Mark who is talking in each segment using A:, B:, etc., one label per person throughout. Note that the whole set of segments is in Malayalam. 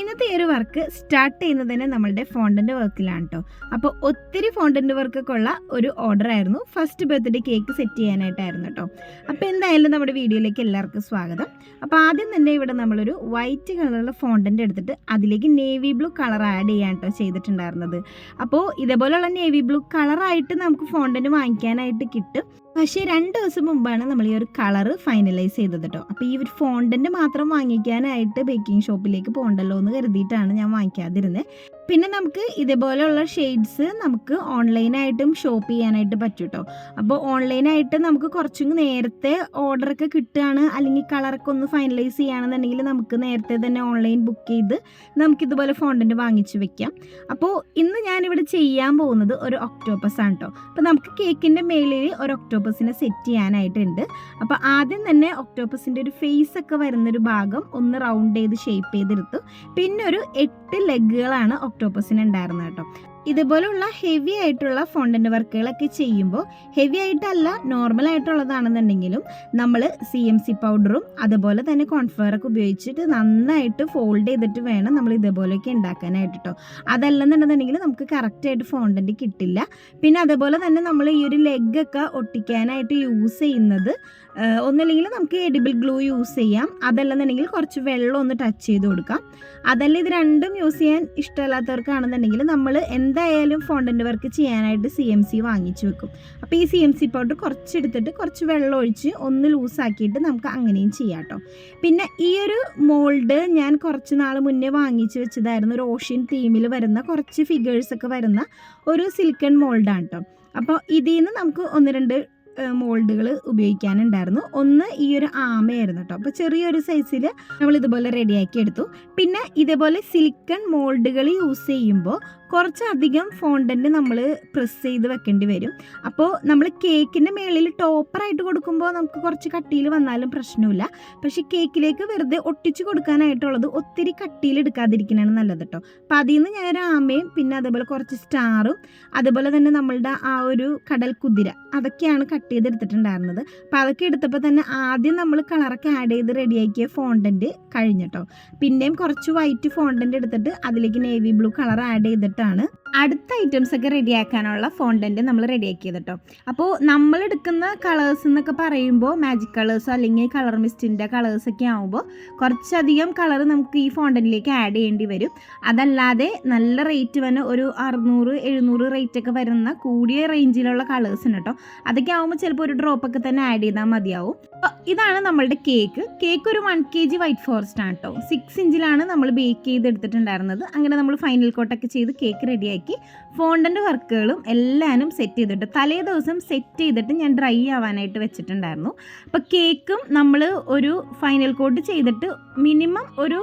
A: ഇന്നത്തെ ഈ ഒരു വർക്ക് സ്റ്റാർട്ട് ചെയ്യുന്നത് തന്നെ നമ്മളുടെ ഫോണ്ടന്റ് വർക്കിലാണ് കേട്ടോ അപ്പോൾ ഒത്തിരി ഫോണ്ടന്റ് വർക്കൊക്കെ ഉള്ള ഒരു ഓർഡർ ആയിരുന്നു. ഫസ്റ്റ് ബർത്ത്ഡേ കേക്ക് സെറ്റ് ചെയ്യാനായിട്ടായിരുന്നു കേട്ടോ അപ്പോൾ എന്തായാലും നമ്മുടെ വീഡിയോയിലേക്ക് എല്ലാവർക്കും സ്വാഗതം. അപ്പോൾ ആദ്യം തന്നെ ഇവിടെ നമ്മളൊരു വൈറ്റ് കളറുള്ള ഫോണ്ടന്റ് എടുത്തിട്ട് അതിലേക്ക് നേവി ബ്ലൂ കളർ ആഡ് ചെയ്യാൻ കേട്ടോ ചെയ്തിട്ടുണ്ടായിരുന്നത്. അപ്പോൾ ഇതേപോലെയുള്ള നേവി ബ്ലൂ കളറായിട്ട് നമുക്ക് ഫോണ്ടന്റ് വാങ്ങിക്കാനായിട്ട് കിട്ടും. പക്ഷേ രണ്ട് ദിവസം മുമ്പാണ് നമ്മൾ ഈ ഒരു കളറ് ഫൈനലൈസ് ചെയ്തത് കേട്ടോ അപ്പോൾ ഈ ഒരു ഫോണ്ടിന്റെ മാത്രം വാങ്ങിക്കാനായിട്ട് ബേക്കിംഗ് ഷോപ്പിലേക്ക് പോകണ്ടല്ലോ എന്ന് കരുതിയിട്ടാണ് ഞാൻ വാങ്ങിക്കാതിരുന്നത് പിന്നെ നമുക്ക് ഇതേപോലെയുള്ള ഷെയ്ഡ്സ് നമുക്ക് ഓൺലൈനായിട്ടും ഷോപ്പ് ചെയ്യാനായിട്ട് പറ്റും കേട്ടോ അപ്പോൾ ഓൺലൈനായിട്ട് നമുക്ക് കുറച്ചും നേരത്തെ ഓർഡറൊക്കെ കിട്ടുകയാണ് അല്ലെങ്കിൽ കളറൊക്കെ ഒന്ന് ഫൈനലൈസ് ചെയ്യുകയാണെന്നുണ്ടെങ്കിൽ നമുക്ക് നേരത്തെ തന്നെ ഓൺലൈൻ ബുക്ക് ചെയ്ത് നമുക്ക് ഇതുപോലെ ഫോണ്ടിന്റെ വാങ്ങിച്ചു വെക്കാം. അപ്പോൾ ഇന്ന് ഞാനിവിടെ ചെയ്യാൻ പോകുന്നത് ഒരു ഒക്ടോപ്പസ് ആണ് കേട്ടോ അപ്പോൾ നമുക്ക് കേക്കിന്റെ മേളിൽ ഒരു ഒക്ടോപ്പസിനെ സെറ്റ് ചെയ്യാനായിട്ടുണ്ട്. അപ്പോൾ ആദ്യം തന്നെ ഒക്ടോപ്പസിന്റെ ഒരു ഫേസ് ഒക്കെ വരുന്നൊരു ഭാഗം ഒന്ന് റൗണ്ട് ചെയ്ത് ഷേപ്പ് ചെയ്തെടുത്തു. പിന്നെ ഒരു എട്ട് ലെഗുകളാണ് ഒക്ടോപ്പസിന് ഉണ്ടായിരുന്നു കേട്ടോ. ഇതുപോലുള്ള ഹെവി ആയിട്ടുള്ള ഫോണ്ടന്റ് വർക്കുകളൊക്കെ ചെയ്യുമ്പോൾ ഹെവി ആയിട്ടല്ല നോർമൽ ആയിട്ടുള്ളതാണെന്നുണ്ടെങ്കിലും നമ്മൾ സി എം സി പൗഡറും അതുപോലെ തന്നെ കോൺഫ്ലവറൊക്കെ ഉപയോഗിച്ചിട്ട് നന്നായിട്ട് ഫോൾഡ് ചെയ്തിട്ട് വേണം നമ്മൾ ഇതുപോലെയൊക്കെ ഉണ്ടാക്കാനായിട്ട് കേട്ടോ അതല്ലെന്നുണ്ടെന്നുണ്ടെങ്കിൽ നമുക്ക് കറക്റ്റായിട്ട് ഫോണ്ടന്റ് കിട്ടില്ല. പിന്നെ അതുപോലെ തന്നെ നമ്മൾ ഈ ഒരു ലെഗൊക്കെ ഒട്ടിക്കാനായിട്ട് യൂസ് ചെയ്യുന്നത് ഒന്നില്ലെങ്കിൽ നമുക്ക് എഡിബിൾ ഗ്ലൂ യൂസ് ചെയ്യാം. അതല്ലെന്നുണ്ടെങ്കിൽ കുറച്ച് വെള്ളം ഒന്ന് ടച്ച് ചെയ്ത് കൊടുക്കാം. അതല്ല ഇത് രണ്ടും യൂസ് ചെയ്യാൻ ഇഷ്ടമല്ലാത്തവർക്കാണെന്നുണ്ടെങ്കിൽ നമ്മൾ എന്തായാലും ഫോണ്ടന്റ് വർക്ക് ചെയ്യാനായിട്ട് സി എം സി വാങ്ങിച്ചു വെക്കും. അപ്പോൾ ഈ സി എം സി പൗഡർ കുറച്ചെടുത്തിട്ട് കുറച്ച് വെള്ളം ഒഴിച്ച് ഒന്ന് ലൂസാക്കിയിട്ട് നമുക്ക് അങ്ങനെയും ചെയ്യാം കേട്ടോ പിന്നെ ഈ ഒരു മോൾഡ് ഞാൻ കുറച്ച് നാൾ മുന്നേ വാങ്ങിച്ചു വെച്ചതായിരുന്നു. ഒരു ഓഷ്യൻ തീമിൽ വരുന്ന കുറച്ച് ഫിഗേഴ്സൊക്കെ വരുന്ന ഒരു സിൽക്കൺ മോൾഡാണ് കേട്ടോ അപ്പോൾ ഇതിൽ നിന്ന് നമുക്ക് ഒന്ന് രണ്ട് മോൾഡുകൾ ഉപയോഗിക്കാനുണ്ടായിരുന്നു. ഒന്ന് ഈ ഒരു ആമയായിരുന്നു കേട്ടോ. അപ്പോൾ ചെറിയൊരു സൈസിൽ നമ്മൾ ഇതുപോലെ റെഡിയാക്കി എടുത്തു. പിന്നെ ഇതേപോലെ സിലിക്കൺ മോൾഡുകൾ യൂസ് ചെയ്യുമ്പോൾ കുറച്ചധികം ഫോണ്ടന്റ് നമ്മൾ പ്രസ് ചെയ്ത് വെക്കേണ്ടി വരും. അപ്പോൾ നമ്മൾ കേക്കിന്റെ മേളിൽ ടോപ്പറായിട്ട് കൊടുക്കുമ്പോൾ നമുക്ക് കുറച്ച് കട്ടിയിൽ വന്നാലും പ്രശ്നമില്ല. പക്ഷേ കേക്കിലേക്ക് വെറുതെ ഒട്ടിച്ച് കൊടുക്കാനായിട്ടുള്ളത് ഒത്തിരി കട്ടിയിൽ എടുക്കാതിരിക്കുന്നതാണ് നല്ലത് കേട്ടോ. അപ്പോൾ അതിൽ നിന്ന് ഞാനൊരു ആമയും പിന്നെ അതേപോലെ കുറച്ച് സ്റ്റാറും അതുപോലെ തന്നെ നമ്മളുടെ ആ ഒരു കടൽ കുതിര അതൊക്കെയാണ് കട്ട് ചെയ്തെടുത്തിട്ടുണ്ടായിരുന്നത്. അപ്പോൾ അതൊക്കെ എടുത്തപ്പോൾ തന്നെ ആദ്യം നമ്മൾ കളറൊക്കെ ആഡ് ചെയ്ത് റെഡിയാക്കിയ ഫോണ്ടന്റ് കഴിഞ്ഞിട്ടോ പിന്നെയും കുറച്ച് വൈറ്റ് ഫോണ്ടന്റ് എടുത്തിട്ട് അതിലേക്ക് നേവി ബ്ലൂ കളർ ആഡ് ചെയ്തിട്ടാണ് അടുത്ത ഐറ്റംസ് ഒക്കെ റെഡിയാക്കാനുള്ള ഫോണ്ടന്റ് നമ്മൾ റെഡിയാക്കിയത് കേട്ടോ അപ്പോൾ നമ്മൾ എടുക്കുന്ന കളേഴ്സ് എന്നൊക്കെ പറയുമ്പോൾ മാജിക് കളേഴ്സ് അല്ലെങ്കിൽ കളർ മിസ്റ്റിന്റെ കളേഴ്സ് ഒക്കെ ആകുമ്പോൾ കുറച്ചധികം കളർ നമുക്ക് ഈ ഫോണ്ടന്റിലേക്ക് ആഡ് ചെയ്യേണ്ടി വരും. അതല്ലാതെ നല്ല റേറ്റ് വന്ന് ഒരു അറുന്നൂറ് എഴുന്നൂറ് റേറ്റ് ഒക്കെ വരുന്ന കൂടിയ റേഞ്ചിലുള്ള കളേഴ്സ് ഉണ്ട് കേട്ടോ അതൊക്കെ ആകുമ്പോൾ ചിലപ്പോൾ ഒരു ഡ്രോപ്പ് ഒക്കെ തന്നെ ആഡ് ചെയ്താൽ മതിയാവും. ഇതാണ് നമ്മളുടെ കേക്ക്. കേക്ക് ഒരു one K G white forest ആണ് കേട്ടോ സിക്സ് ഇഞ്ചിലാണ് നമ്മൾ ബേക്ക് ചെയ്ത് ചെയ്തെടുത്തിട്ടുണ്ടായിരുന്നത്. അങ്ങനെ നമ്മൾ ഫൈനൽ കോട്ടൊക്കെ ചെയ്ത് കേക്ക് റെഡിയാക്കി ഫോണ്ടന്റ് വർക്കുകളും എല്ലാനും സെറ്റ് ചെയ്തിട്ട് തലേ ദിവസം സെറ്റ് ചെയ്തിട്ട് ഞാൻ ഡ്രൈ ആവാനായിട്ട് വെച്ചിട്ടുണ്ടായിരുന്നു. അപ്പോൾ കേക്കും നമ്മൾ ഒരു ഫൈനൽ കോട്ട് ചെയ്തിട്ട് മിനിമം ഒരു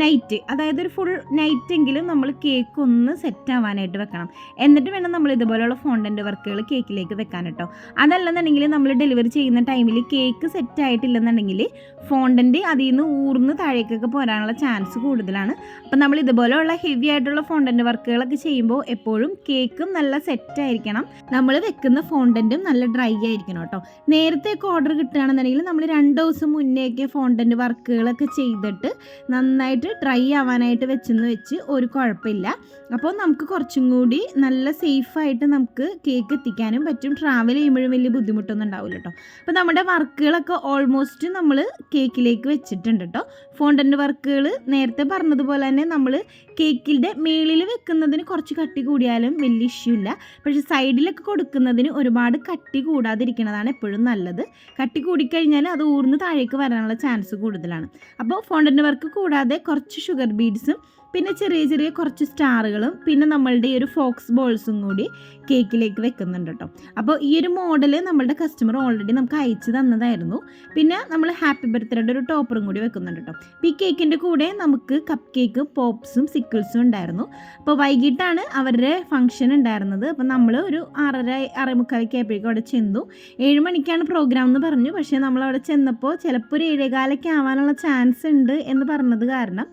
A: നൈറ്റ് അതായത് ഒരു ഫുൾ നൈറ്റ് എങ്കിലും നമ്മൾ കേക്ക് ഒന്ന് സെറ്റ് ആവാനായിട്ട് വെക്കണം. എന്നിട്ട് വേണം നമ്മൾ ഇതുപോലെയുള്ള ഫോണ്ടന്റ് വർക്കുകൾ കേക്കിലേക്ക് വെക്കാൻ കേട്ടോ. അതല്ലെന്നുണ്ടെങ്കിൽ നമ്മൾ ഡെലിവറി ചെയ്യുന്ന ടൈമിൽ കേക്ക് സെറ്റ് ആയിട്ടില്ലെന്നുണ്ടെങ്കിൽ ഫോണ്ടന്റ് അതിൽ നിന്ന് ഊർന്ന് താഴേക്കൊക്കെ പോരാനുള്ള ചാൻസ് കൂടുതലാണ്. അപ്പം നമ്മൾ ഇതുപോലെയുള്ള ഹെവി ആയിട്ടുള്ള ഫോണ്ടന്റ് വർക്കുകളൊക്കെ ചെയ്യുമ്പോൾ എപ്പോഴും കേക്കും നല്ല സെറ്റ് ആയിരിക്കണം. നമ്മൾ വെക്കുന്ന ഫോണ്ടന്റും നല്ല ഡ്രൈ ആയിരിക്കണം കേട്ടോ. നേരത്തെയൊക്കെ ഓർഡർ കിട്ടുകയാണെന്നുണ്ടെങ്കിൽ നമ്മൾ രണ്ട് ദിവസം മുന്നേയൊക്കെ ഫോണ്ടന്റ് വർക്കുകളൊക്കെ ചെയ്തിട്ട് നന്നായിട്ട് ഡ്രൈ ആവാനായിട്ട് വെച്ചെന്ന് വെച്ച് ഒരു കുഴപ്പമില്ല. അപ്പോൾ നമുക്ക് കുറച്ചും കൂടി നല്ല സേഫായിട്ട് നമുക്ക് കേക്ക് എത്തിക്കാനും പറ്റും. ട്രാവൽ ചെയ്യുമ്പോഴും വലിയ ബുദ്ധിമുട്ടൊന്നും ഉണ്ടാവില്ല കേട്ടോ. അപ്പോൾ നമ്മുടെ വർക്കുകളൊക്കെ ഓൾമോസ്റ്റ് നമ്മൾ കേക്കിലേക്ക് വെച്ചിട്ടുണ്ട് കേട്ടോ. ഫോണ്ടന്റ് വർക്കുകൾ നേരത്തെ പറഞ്ഞതുപോലെ തന്നെ നമ്മൾ കേക്കിന്റെ മേളിൽ വെക്കുന്നതിന് കുറച്ച് കട്ടി കൂടിയാലും വലിയ ഇഷ്യൂ ഇല്ല. പക്ഷേ സൈഡിലൊക്കെ കൊടുക്കുന്നതിന് ഒരുപാട് കട്ടി കൂടാതിരിക്കുന്നതാണ് എപ്പോഴും നല്ലത്. കട്ടി കൂടിക്കഴിഞ്ഞാൽ അത് ഊർന്ന് താഴേക്ക് വരാനുള്ള ചാൻസ് കൂടുതലാണ്. അപ്പോൾ ഫോണ്ടന്റ് വർക്ക് കൂടാതെ കുറച്ച് ഷുഗർ ബീഡ്സും പിന്നെ ചെറിയ ചെറിയ കുറച്ച് സ്റ്റാറുകളും പിന്നെ നമ്മളുടെ ഈ ഒരു ഫോക്സ് ബോൾസും കൂടി കേക്കിലേക്ക് വെക്കുന്നുണ്ട് കേട്ടോ അപ്പോൾ ഈ ഒരു മോഡൽ നമ്മളുടെ കസ്റ്റമർ ഓൾറെഡി നമുക്ക് അയച്ചു തന്നതായിരുന്നു. പിന്നെ നമ്മൾ ഹാപ്പി ബർത്ത്ഡേയുടെ ഒരു ടോപ്പറും കൂടി വെക്കുന്നുണ്ട് കേട്ടോ അപ്പോൾ ഈ കേക്കിന്റെ കൂടെ നമുക്ക് കപ്പ് കേക്ക് പോപ്സും സിക്കിൾസും ഉണ്ടായിരുന്നു. അപ്പോൾ വൈകിട്ടാണ് അവരുടെ ഫംഗ്ഷൻ ഉണ്ടായിരുന്നത്. അപ്പോൾ നമ്മൾ ഒരു ആറര അറമുക്കാലൊക്കെ ആയപ്പോഴേക്കും അവിടെ ചെന്നു. ഏഴ് മണിക്കാണ് പ്രോഗ്രാം എന്ന് പറഞ്ഞു. പക്ഷേ നമ്മൾ അവിടെ ചെന്നപ്പോൾ ചിലപ്പോൾ ഒരു ഏഴേകാലൊക്കെ ആവാനുള്ള ചാൻസ് ഉണ്ട് എന്ന് പറഞ്ഞത് കാരണം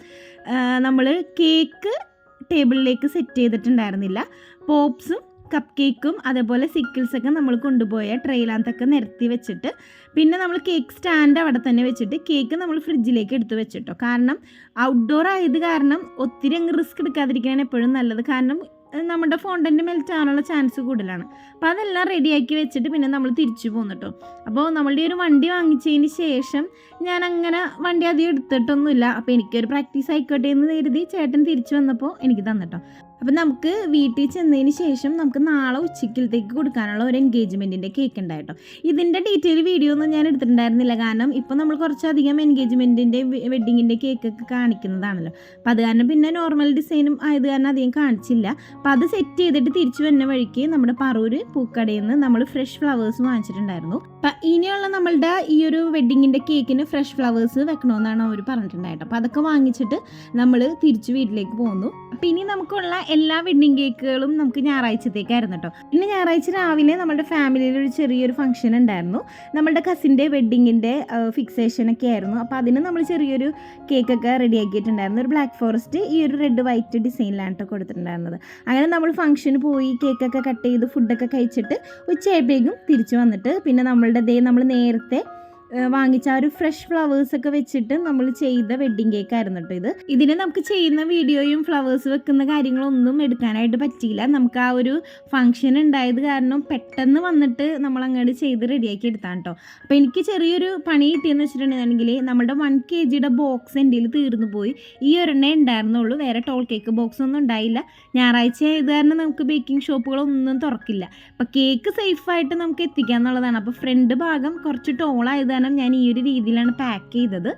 A: നമ്മൾ കേക്ക് ടേബിളിലേക്ക് സെറ്റ് ചെയ്തിട്ടുണ്ടായിരുന്നില്ല. പോപ്സും കപ്പ് കേക്കും അതേപോലെ സിക്കിൾസൊക്കെ നമ്മൾ കൊണ്ടുപോയ ട്രെയിലാകത്തൊക്കെ നിരത്തി വെച്ചിട്ട് പിന്നെ നമ്മൾ കേക്ക് സ്റ്റാൻഡ് അവിടെ തന്നെ വെച്ചിട്ട് കേക്ക് നമ്മൾ ഫ്രിഡ്ജിലേക്ക് എടുത്ത് വെച്ചിട്ടോ. കാരണം ഔട്ട്ഡോർ ആയത് കാരണം ഒത്തിരി അങ്ങ് റിസ്ക് എടുക്കാതിരിക്കാനാണ് എപ്പോഴും നല്ലത്. കാരണം നമ്മുടെ ഫോണ്ടന്റ് മെൽറ്റ് ആവാനുള്ള ചാൻസ് കൂടുതലാണ്. അപ്പോൾ അതെല്ലാം റെഡിയാക്കി വെച്ചിട്ട് പിന്നെ നമ്മൾ തിരിച്ചു പോന്നിട്ടോ അപ്പോൾ നമ്മളുടെ ഒരു വണ്ടി വാങ്ങിച്ചതിന് ശേഷം ഞാൻ അങ്ങനെ വണ്ടി അധികം എടുത്തിട്ടൊന്നുമില്ല. അപ്പോൾ എനിക്കൊരു പ്രാക്ടീസ് ആയിക്കോട്ടെ എന്ന് കരുതി ചേട്ടൻ തിരിച്ചു വന്നപ്പോൾ എനിക്ക് തന്നിട്ടോ അപ്പം നമുക്ക് വീട്ടിൽ ചെന്നതിന് ശേഷം നമുക്ക് നാളെ ഉച്ചക്കലത്തേക്ക് കൊടുക്കാനുള്ള ഒരു എൻഗേജ്മെന്റിന്റെ കേക്ക് ഉണ്ടായിട്ടോ ഇതിന്റെ ഡീറ്റെയിൽ വീഡിയോ ഒന്നും ഞാൻ എടുത്തിട്ടുണ്ടായിരുന്നില്ല. കാരണം ഇപ്പോൾ നമ്മൾ കുറച്ചധികം എൻഗേജ്മെന്റിന്റെ വെഡ്ഡിങ്ങിന്റെ കേക്കൊക്കെ കാണിക്കുന്നതാണല്ലോ. അപ്പം അത് കാരണം പിന്നെ നോർമൽ ഡിസൈനും ആയത് കാരണം അധികം കാണിച്ചില്ല. അപ്പം അത് സെറ്റ് ചെയ്തിട്ട് തിരിച്ചു വരുന്ന വഴിക്ക് നമ്മുടെ പറൂര് പൂക്കടയിൽ നിന്ന് നമ്മൾ ഫ്രഷ് ഫ്ലവേഴ്സ് വാങ്ങിച്ചിട്ടുണ്ടായിരുന്നു. അപ്പം ഇനിയുള്ള നമ്മളുടെ ഈ ഒരു വെഡ്ഡിങ്ങിന്റെ കേക്കിന് ഫ്രഷ് ഫ്ലവേഴ്സ് വെക്കണമെന്നാണ് അവർ പറഞ്ഞിട്ടുണ്ടായിട്ട് അപ്പം അതൊക്കെ വാങ്ങിച്ചിട്ട് നമ്മൾ തിരിച്ചു വീട്ടിലേക്ക് പോകുന്നു. അപ്പം ഇനി നമുക്കുള്ള എല്ലാ വെഡ്ഡിങ് കേക്കുകളും നമുക്ക് ഞായറാഴ്ചത്തേക്കായിരുന്നു കേട്ടോ പിന്നെ ഞായറാഴ്ച രാവിലെ നമ്മുടെ ഫാമിലിയിൽ ഒരു ചെറിയൊരു ഫംഗ്ഷൻ ഉണ്ടായിരുന്നു. നമ്മളുടെ കസിന്റെ വെഡ്ഡിങ്ങിന്റെ ഫിക്സേഷൻ ഒക്കെ ആയിരുന്നു. അപ്പോൾ അതിന് നമ്മൾ ചെറിയൊരു കേക്കൊക്കെ റെഡിയാക്കിയിട്ടുണ്ടായിരുന്നു ഒരു ബ്ലാക്ക് ഫോറസ്റ്റ് ഈ ഒരു റെഡ് വൈറ്റ് ഡിസൈനിലാണ് കേട്ടോ കൊടുത്തിട്ടുണ്ടായിരുന്നത്. അങ്ങനെ നമ്മൾ ഫംഗ്ഷന് പോയി കേക്കൊക്കെ കട്ട് ചെയ്ത് ഫുഡൊക്കെ കഴിച്ചിട്ട് ഉച്ചയായപ്പോഴേക്കും തിരിച്ചു വന്നിട്ട് പിന്നെ നമ്മളുടെ ദേ നമ്മൾ നേരത്തെ വാങ്ങിച്ച ആ ഒരു ഫ്രഷ് ഫ്ലവേഴ്സ് ഒക്കെ വെച്ചിട്ട് നമ്മൾ ചെയ്ത വെഡ്ഡിങ് കേക്ക് ആയിരുന്നു കേട്ടോ ഇത്. ഇതിന് നമുക്ക് ചെയ്യുന്ന വീഡിയോയും ഫ്ലവേഴ്സ് വെക്കുന്ന കാര്യങ്ങളൊന്നും എടുക്കാനായിട്ട് പറ്റിയില്ല. നമുക്ക് ആ ഒരു ഫംഗ്ഷൻ ഉണ്ടായത് കാരണം പെട്ടെന്ന് വന്നിട്ട് നമ്മൾ അങ്ങോട്ട് ചെയ്ത് റെഡിയാക്കി എടുത്താണ് കേട്ടോ അപ്പോൾ എനിക്ക് ചെറിയൊരു പണി കിട്ടിയെന്ന് വെച്ചിട്ടുണ്ടെങ്കിൽ നമ്മുടെ വൺ കെ ജിയുടെ ബോക്സ് എന്റെ തീർന്നു പോയി. ഈ ഒരെണ്ണേ ഉണ്ടായിരുന്നുള്ളൂ. വേറെ ടോൾ കേക്ക് ബോക്സ് ഒന്നും ഉണ്ടായില്ല. ഞായറാഴ്ച ആയത് കാരണം നമുക്ക് ബേക്കിംഗ് ഷോപ്പുകളൊന്നും തുറക്കില്ല. അപ്പോൾ കേക്ക് സേഫായിട്ട് നമുക്ക് എത്തിക്കുക എന്നുള്ളതാണ് അപ്പോൾ ഫ്രണ്ട് ഭാഗം കുറച്ച് ടോളായത് കാരണം ഞാൻ ഈ ഒരു രീതിയിലാണ് പാക്ക് ചെയ്തത്.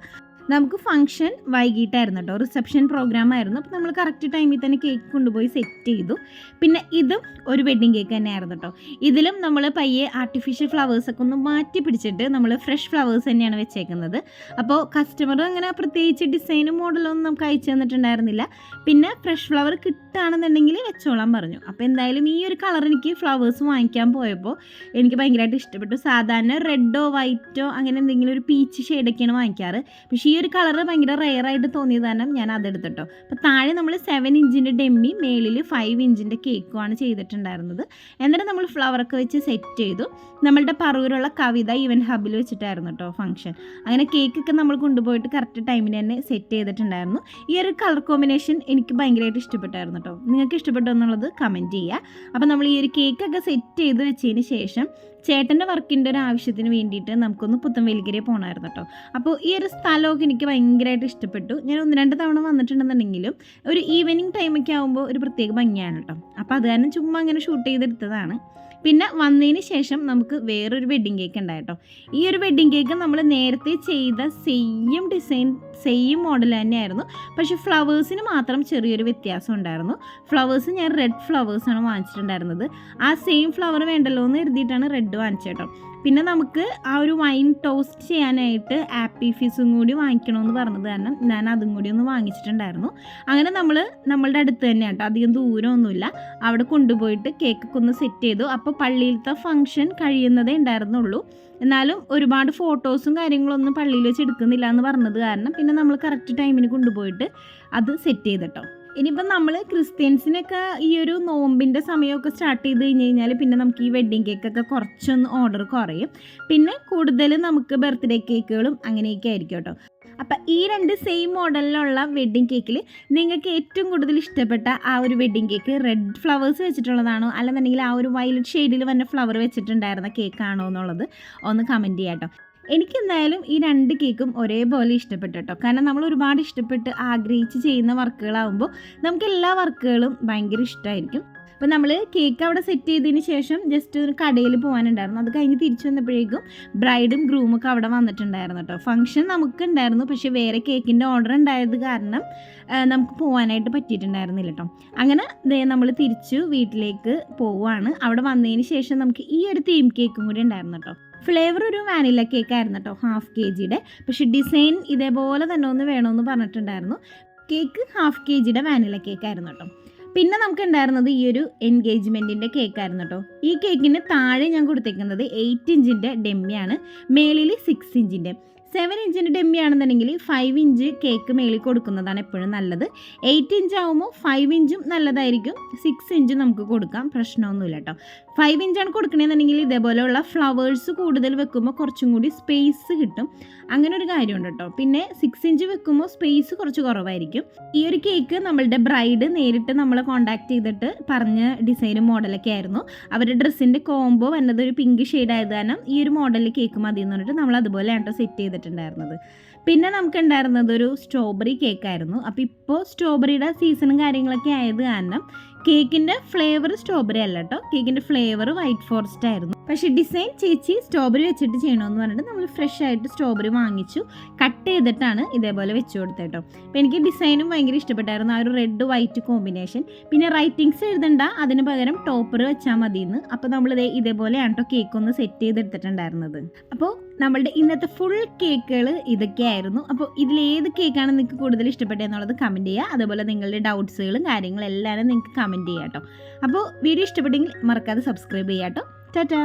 A: നമുക്ക് ഫംഗ്ഷൻ വൈകിട്ടായിരുന്നു കേട്ടോ റിസപ്ഷൻ പ്രോഗ്രാം ആയിരുന്നു. അപ്പോൾ നമ്മൾ കറക്റ്റ് ടൈമിൽ തന്നെ കേക്ക് കൊണ്ടുപോയി സെറ്റ് ചെയ്തു. പിന്നെ ഇതും ഒരു വെഡ്ഡിങ് കേക്ക് തന്നെയായിരുന്നു കേട്ടോ ഇതിലും നമ്മൾ പയ്യെ ആർട്ടിഫിഷ്യൽ ഫ്ലവേഴ്സൊക്കെ ഒന്ന് മാറ്റി പിടിച്ചിട്ട് നമ്മൾ ഫ്രഷ് ഫ്ലവേഴ്സ് തന്നെയാണ് വെച്ചേക്കുന്നത്. അപ്പോൾ കസ്റ്റമർ അങ്ങനെ പ്രത്യേകിച്ച് ഡിസൈനും മോഡലും ഒന്നും നമുക്ക് അയച്ചു തന്നിട്ടുണ്ടായിരുന്നില്ല. പിന്നെ ഫ്രഷ് ഫ്ലവർ കിട്ടുകയാണെന്നുണ്ടെങ്കിൽ വെച്ചോളാൻ പറഞ്ഞു. അപ്പോൾ എന്തായാലും ഈ ഒരു കളർ എനിക്ക് ഫ്ലവേഴ്സ് വാങ്ങിക്കാൻ പോയപ്പോൾ എനിക്ക് ഭയങ്കരമായിട്ട് ഇഷ്ടപ്പെട്ടു. സാധാരണ റെഡോ വൈറ്റോ അങ്ങനെ എന്തെങ്കിലും ഒരു പീച്ച് ഷെയ്ഡൊക്കെയാണ് വാങ്ങിക്കാറ്. പക്ഷേ ഒരു കളർ ഭയങ്കര റെയർ ആയിട്ട് തോന്നിയത് കാരണം ഞാൻ അതെടുത്തിട്ടോ അപ്പോൾ താഴെ നമ്മൾ സെവൻ ഇഞ്ചിന്റെ ഡെമ്മി മേളിൽ ഫൈവ് ഇഞ്ചിന്റെ കേക്കുമാണ് ചെയ്തിട്ടുണ്ടായിരുന്നത്. എന്നിട്ട് നമ്മൾ ഫ്ലവറൊക്കെ വെച്ച് സെറ്റ് ചെയ്തു. നമ്മളുടെ പറവൂരുള്ള കവിത ഈവൻ ഹബിൽ വെച്ചിട്ടായിരുന്നു കേട്ടോ ഫംഗ്ഷൻ അങ്ങനെ കേക്കൊക്കെ നമ്മൾ കൊണ്ടുപോയിട്ട് കറക്റ്റ് ടൈമിന് തന്നെ സെറ്റ് ചെയ്തിട്ടുണ്ടായിരുന്നു. ഈ ഒരു കളർ കോമ്പിനേഷൻ എനിക്ക് ഭയങ്കരമായിട്ട് ഇഷ്ടപ്പെട്ടായിരുന്നു കേട്ടോ നിങ്ങൾക്ക് ഇഷ്ടപ്പെട്ടോ എന്നുള്ളത് കമന്റ് ചെയ്യുക അപ്പോൾ നമ്മൾ ഈ ഒരു കേക്കൊക്കെ സെറ്റ് ചെയ്ത് വെച്ചതിന് ശേഷം ചേട്ടന്റെ വർക്കിന്റെ ഒരു ആവശ്യത്തിന് വേണ്ടിയിട്ട് നമുക്കൊന്ന് പുത്തൻവേലിക്കരെ പോകണമായിരുന്നു കേട്ടോ. അപ്പോൾ ഈ ഒരു സ്ഥലമൊക്കെ എനിക്ക് ഭയങ്കരമായിട്ട് ഇഷ്ടപ്പെട്ടു. ഞാൻ ഒന്ന് രണ്ട് തവണ വന്നിട്ടുണ്ടെന്നുണ്ടെങ്കിലും ഒരു ഈവനിങ് ടൈമൊക്കെ ആകുമ്പോൾ ഒരു പ്രത്യേക ഭംഗിയാണ് കേട്ടോ. അപ്പോൾ അത് കാരണം ചുമ്മാ അങ്ങനെ ഷൂട്ട് ചെയ്തെടുത്തതാണ്. പിന്നെ വന്നതിന് ശേഷം നമുക്ക് വേറൊരു വെഡ്ഡിങ് കേക്ക് ഉണ്ടായിട്ടോ ഈ ഒരു വെഡ്ഡിങ് കേക്ക് നമ്മൾ നേരത്തെ ചെയ്ത സെയിം ഡിസൈൻ സെയിം മോഡൽ തന്നെയായിരുന്നു. പക്ഷേ ഫ്ലവേഴ്സിന് മാത്രം ചെറിയൊരു വ്യത്യാസം ഉണ്ടായിരുന്നു. ഫ്ലവേഴ്സ് ഞാൻ റെഡ് ഫ്ലവേഴ്സാണ് വാങ്ങിച്ചിട്ടുണ്ടായിരുന്നത്. ആ സെയിം ഫ്ലവർ വേണ്ടല്ലോ എന്ന് കരുതിയിട്ടാണ് റെഡ് വാങ്ങിച്ചേട്ടോ. പിന്നെ നമുക്ക് ആ ഒരു വൈൻ ടോസ്റ്റ് ചെയ്യാനായിട്ട് ആപ്പി ഫീസും കൂടി വാങ്ങിക്കണമെന്ന് പറഞ്ഞത് കാരണം ഞാൻ അതും കൂടി ഒന്ന് വാങ്ങിച്ചിട്ടുണ്ടായിരുന്നു. അങ്ങനെ നമ്മൾ നമ്മളുടെ അടുത്ത് തന്നെ കേട്ടോ അധികം ദൂരമൊന്നുമില്ല. അവിടെ കൊണ്ടുപോയിട്ട് കേക്കൊക്കെ ഒന്ന് സെറ്റ് ചെയ്തു. അപ്പോൾ പള്ളിയിലത്തെ ഫംഗ്ഷൻ കഴിയുന്നതേ ഉണ്ടായിരുന്നുള്ളൂ. എന്നാലും ഒരുപാട് ഫോട്ടോസും കാര്യങ്ങളൊന്നും പള്ളിയിൽ വെച്ച് എടുക്കുന്നില്ല എന്ന് പറഞ്ഞത് കാരണം പിന്നെ നമ്മൾ കറക്റ്റ് ടൈമിന് കൊണ്ടുപോയിട്ട് അത് സെറ്റ് ചെയ്തിട്ടോ ഇനിയിപ്പം നമ്മൾ ക്രിസ്ത്യൻസിനൊക്കെ ഈ ഒരു നോമ്പിന്റെ സമയമൊക്കെ സ്റ്റാർട്ട് ചെയ്ത് കഴിഞ്ഞ് കഴിഞ്ഞാൽ പിന്നെ നമുക്ക് ഈ വെഡ്ഡിങ് കേക്കൊക്കെ കുറച്ചൊന്ന് ഓർഡർ കുറയും. പിന്നെ കൂടുതൽ നമുക്ക് ബർത്ത്ഡേ കേക്കുകളും അങ്ങനെയൊക്കെ ആയിരിക്കും കേട്ടോ. അപ്പം ഈ രണ്ട് സെയിം മോഡലിലുള്ള വെഡ്ഡിങ് കേക്കിൽ നിങ്ങൾക്ക് ഏറ്റവും കൂടുതൽ ഇഷ്ടപ്പെട്ട ആ ഒരു വെഡ്ഡിങ് കേക്ക് റെഡ് ഫ്ലവേഴ്സ് വെച്ചിട്ടുള്ളതാണോ? അല്ലെന്നുണ്ടെങ്കിൽ ആ ഒരു വയലറ്റ് ഷെയ്ഡിൽ വന്ന ഫ്ലവർ വെച്ചിട്ടുണ്ടായിരുന്ന കേക്കാണോ എന്നുള്ളത് ഒന്ന് കമന്റ് ചെയ്യാം കേട്ടോ. എനിക്ക് എന്തായാലും ഈ രണ്ട് കേക്കും ഒരേപോലെ ഇഷ്ടപ്പെട്ടു കേട്ടോ കാരണം നമ്മൾ ഒരുപാട് ഇഷ്ടപ്പെട്ട് ആഗ്രഹിച്ച് ചെയ്യുന്ന വർക്കുകളാകുമ്പോൾ നമുക്ക് എല്ലാ വർക്കുകളും ഭയങ്കര ഇഷ്ടമായിരിക്കും അപ്പോൾ നമ്മൾ കേക്ക് അവിടെ സെറ്റ് ചെയ്തതിന് ശേഷം ജസ്റ്റ് ഒരു കടയിൽ പോകാനുണ്ടായിരുന്നു അത് കഴിഞ്ഞ് തിരിച്ചു വന്നപ്പോഴേക്കും ബ്രൈഡും ഗ്രൂമും ഒക്കെ അവിടെ വന്നിട്ടുണ്ടായിരുന്നു കേട്ടോ ഫംഗ്ഷൻ നമുക്ക് ഉണ്ടായിരുന്നു പക്ഷേ വേറെ കേക്കിന്റെ ഓർഡർ ഉണ്ടായത് കാരണം നമുക്ക് പോകാനായിട്ട് പറ്റിയിട്ടുണ്ടായിരുന്നില്ല കേട്ടോ അങ്ങനെ നമ്മൾ തിരിച്ചു വീട്ടിലേക്ക് പോവുകയാണ് അവിടെ വന്നതിന് ശേഷം നമുക്ക് ഈ ഒരു തീം കേക്കും കൂടി ഉണ്ടായിരുന്നു കേട്ടോ ഫ്ലേവർ ഒരു വാനില കേക്ക് ആയിരുന്നു കേട്ടോ ഹാഫ് കെ ജിയുടെ പക്ഷേ ഡിസൈൻ ഇതേപോലെ തന്നെ ഒന്ന് വേണമെന്ന് പറഞ്ഞിട്ടുണ്ടായിരുന്നു. കേക്ക് ഹാഫ് കെ ജിയുടെ വാനില കേക്ക് ആയിരുന്നു കേട്ടോ പിന്നെ നമുക്ക് ഉണ്ടായിരുന്നത് ഈ ഒരു എൻഗേജ്മെന്റിന്റെ കേക്കായിരുന്നു കേട്ടോ ഈ കേക്കിന് താഴെ ഞാൻ കൊടുത്തേക്കുന്നത് എയ്റ്റ് ഇഞ്ചിന്റെ ഡെമ്മിയാണ് മേളിൽ സിക്സ് ഇഞ്ചിന്റെ സെവൻ ഇഞ്ചിന്റെ ഡെമ്മി ആണെന്നുണ്ടെങ്കിൽ ഫൈവ് ഇഞ്ച് കേക്ക് മേളിൽ കൊടുക്കുന്നതാണ് എപ്പോഴും നല്ലത്. എയ്റ്റ് ഇഞ്ച് ആകുമ്പോൾ ഫൈവ് ഇഞ്ചും നല്ലതായിരിക്കും. സിക്സ് ഇഞ്ചും നമുക്ക് കൊടുക്കാം പ്രശ്നമൊന്നുമില്ല കേട്ടോ ഫൈവ് ഇഞ്ചാണ് കൊടുക്കണമെന്നുണ്ടെങ്കിൽ ഇതേപോലെയുള്ള ഫ്ലവേഴ്സ് കൂടുതൽ വെക്കുമ്പോൾ കുറച്ചും കൂടി സ്പേസ് കിട്ടും. അങ്ങനെ ഒരു കാര്യമുണ്ട് കേട്ടോ പിന്നെ സിക്സ് ഇഞ്ച് വെക്കുമ്പോൾ സ്പേസ് കുറച്ച് കുറവായിരിക്കും. ഈ ഒരു കേക്ക് നമ്മളുടെ ബ്രൈഡ് നേരിട്ട് നമ്മൾ കോൺടാക്ട് ചെയ്തിട്ട് പറഞ്ഞ ഡിസൈനും മോഡലൊക്കെ ആയിരുന്നു. അവരുടെ ഡ്രസ്സിന്റെ കോംബോ വന്നത് ഒരു പിങ്ക് ഷെയ്ഡ് ആയത് കാരണം ഈ ഒരു മോഡലിൽ കേക്ക് മതി എന്ന് പറഞ്ഞിട്ട് നമ്മൾ അതുപോലെയാണ് കേട്ടോ സെറ്റ് ചെയ്തിട്ടുണ്ടായിരുന്നത്. പിന്നെ നമുക്ക് ഉണ്ടായിരുന്നത് ഒരു സ്ട്രോബെറി കേക്കായിരുന്നു അപ്പോൾ ഇപ്പോൾ സ്ട്രോബെറിയുടെ സീസണും കാര്യങ്ങളൊക്കെ ആയത് കാരണം കേക്കിന്റെ ഫ്ലേവർ സ്ട്രോബെറി അല്ല കേട്ടോ കേക്കിന്റെ ഫ്ലേവർ വൈറ്റ് ഫോറസ്റ്റ് ആയിരുന്നു. പക്ഷേ ഡിസൈൻ ചേച്ചി സ്ട്രോബെറി വെച്ചിട്ട് ചെയ്യണമെന്ന് പറഞ്ഞിട്ട് നമ്മൾ ഫ്രഷ് ആയിട്ട് സ്ട്രോബെറി വാങ്ങിച്ചു. കട്ട് ചെയ്തിട്ടാണ് ഇതേപോലെ വെച്ച് കൊടുത്തത് കേട്ടോ അപ്പോൾ എനിക്ക് ഡിസൈനും ഭയങ്കര ഇഷ്ടപ്പെട്ടായിരുന്നു. ആ ഒരു റെഡ് വൈറ്റ് കോമ്പിനേഷൻ പിന്നെ റൈറ്റിങ്സ് എഴുതണ്ട അതിന് പകരം ടോപ്പർ വെച്ചാൽ മതി എന്ന് അപ്പോൾ നമ്മളിത് ഇതേപോലെയാണ് കേട്ടോ കേക്ക് ഒന്ന് സെറ്റ് ചെയ്തെടുത്തിട്ടുണ്ടായിരുന്നത്. അപ്പോൾ നമ്മളുടെ ഇന്നത്തെ ഫുൾ കേക്കുകൾ ഇതൊക്കെയായിരുന്നു. അപ്പോൾ ഇതിൽ ഏത് കേക്കാണ് നിങ്ങൾക്ക് കൂടുതൽ ഇഷ്ടപ്പെട്ടത് എന്നുള്ളത് കമന്റ് ചെയ്യുക അതുപോലെ നിങ്ങളുടെ ഡൗട്ട്സുകളും കാര്യങ്ങളും എല്ലാവരും നിങ്ങൾക്ക് കമന്റ് ചെയ്യാം കേട്ടോ അപ്പോൾ വീഡിയോ ഇഷ്ടപ്പെട്ടെങ്കിൽ മറക്കാതെ സബ്സ്ക്രൈബ് ചെയ്യാം കേട്ടോ ടാറ്റാ.